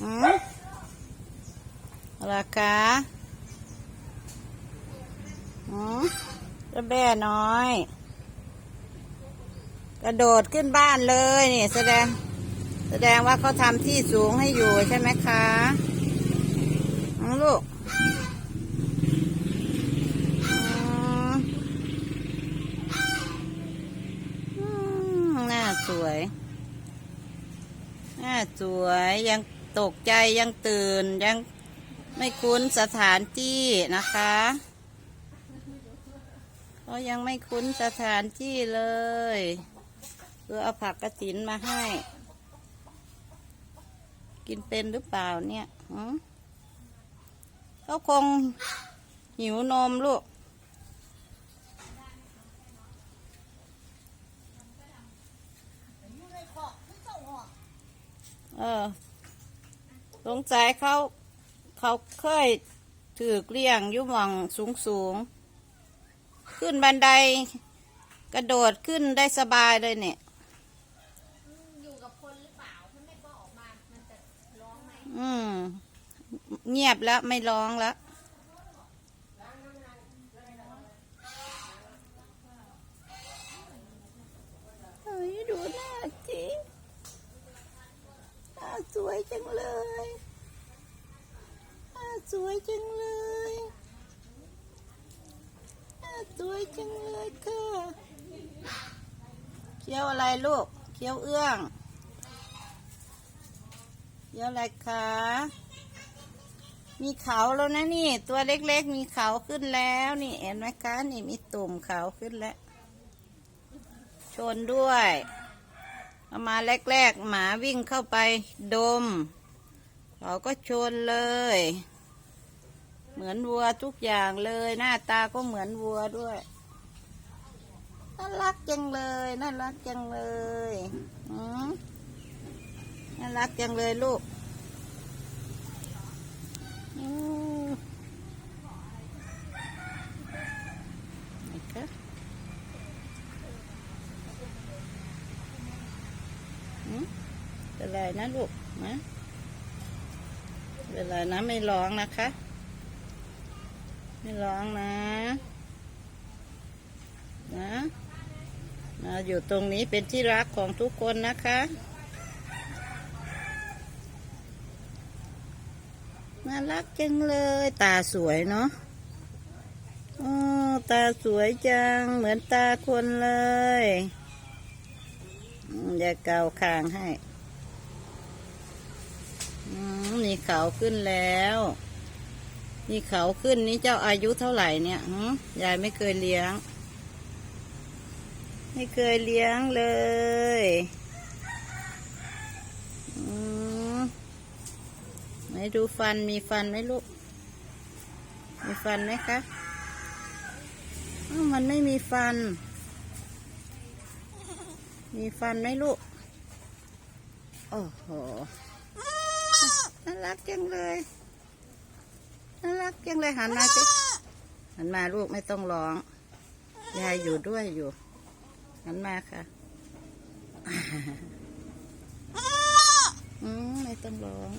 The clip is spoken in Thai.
หืมราคาหืมเจะแบ่น้อย กระโดดขึ้นบ้านเลยนี่แสดง แสดงว่าเขาทำที่สูงให้อยู่ใช่ไหมคะน้องลูกอืมอืมหน้าสวย หน้าสวยยัง ตกใจยังตื่นยังไม่คุ้นสถานที่นะคะเขายังไม่คุ้นสถานที่เลยเพื่อเอาผักกระถินมาให้ กินเป็นหรือเปล่าเนี่ยเขาคงหิวนมลูกเออ สงสัยเขาเขาเคยถือกเลี้ยงอยุ่หมองสูงสูงๆขึ้นบันไดกระโดดขึ้นได้สบายเลยเนี่ย อยู่กับคนหรือเปล่าถ้าไม่ก็ออกมา มันจะร้องไหมอืม เงียบแล้วไม่ร้องแล้ว เฮ้ย ดูหน้าสิหน้า สวยจังเลยสวยจังเลยสวยจังเลยค่ะ เคี้ยวอะไรลูก เคี้ยวเอื้องเดี๋ยวอะไรคะ มีเขาแล้วนะนี่ ตัวเล็กๆ มีเขาขึ้นแล้วนี่เห็นไหมคะ นี่มีตุ่มเขาขึ้นแล้ว ชนด้วย เอามาแรกๆ หมาวิ่งเข้าไปดม เขาก็ชนเลย เหมือนวัวทุกอย่างเลย หน้าตาก็เหมือนวัวด้วยน่ารักจังเลยน่ารักจังเลยอืมน่ารักจังเลยลูกอืมไหนคะอืมเป็น ไรนะลูกนะเป็นไรนะไม่ร้องนะคะ ไม่ร้องนะ นะมาอยู่ตรงนี้เป็นที่รักของทุกคนนะคะน่ารักจังเลยตาสวยเนาะอ๋อตาสวยจัง เหมือนตาคนเลย อย่าเกาคางให้อืม นี่เขาขึ้นแล้ว นี่เขาขึ้นนี่เจ้าอายุเท่าไหร่เนี่ยหืมยายไม่เคยเลี้ยง ไม่เคยเลี้ยงเลยอืมไหนดูฟันมีฟันไหมลูก มีฟันไหมคะอ้าวมันไม่มีฟัน มีฟันไหมลูก โอ้โห น่ารักจังเลยน่ารักจังเลยหันมาสิหันมาลูกไม่ต้องร้องยายอยู่ด้วยอยู่หันมาค่ะอืมไม่ต้องร้อง